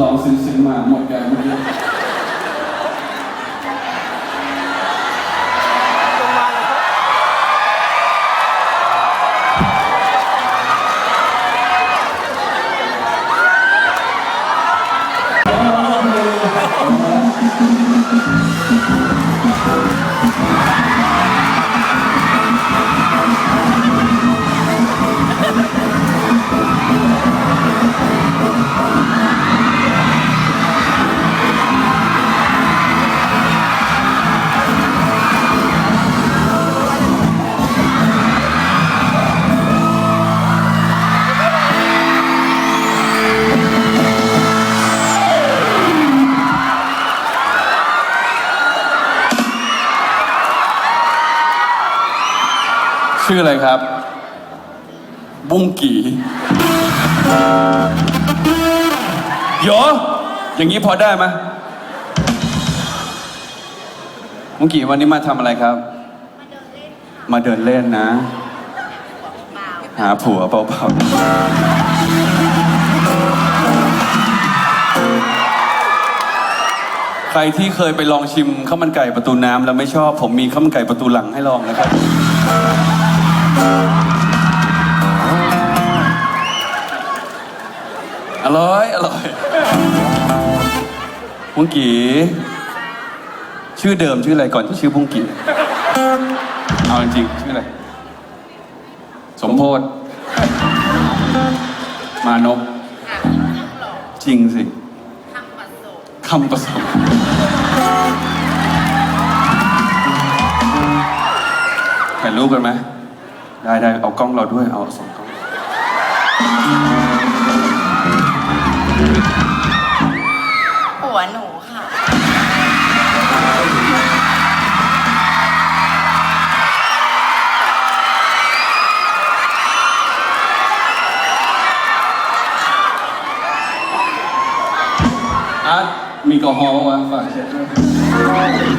ที่ร้องซึ้งมาหมดแกันเมื่อ ชื่ออะไรครับ บุ้งกี่โยอย่างนี้พอได้ไหมบุ้งกี่วันนี้มาทำอะไรครับ มาเดินเล่นนะ หาผัวเปล่าใครที่เคยไปลองชิมข้าวมันไก่ประตูน้ำแล้วไม่ชอบ ผมมีข้าวมันไก่ประตูหลังให้ลองนะครับ อร่อย อร่อยบุ้งกีชื่อเดิมชื่ออะไรก่อนที่ชื่อบุ้งกีเอาจริงชื่ออะไร สมโพธมานพจริงสิคำประสบถ่ายรูปกันไหม ได้ได้เอากล้องเราด้วย เอาสองกล้อง หัวหนูค่ะ อาร์ตมีแอลกอฮอล์ปะวะฝากเช็ดด้วย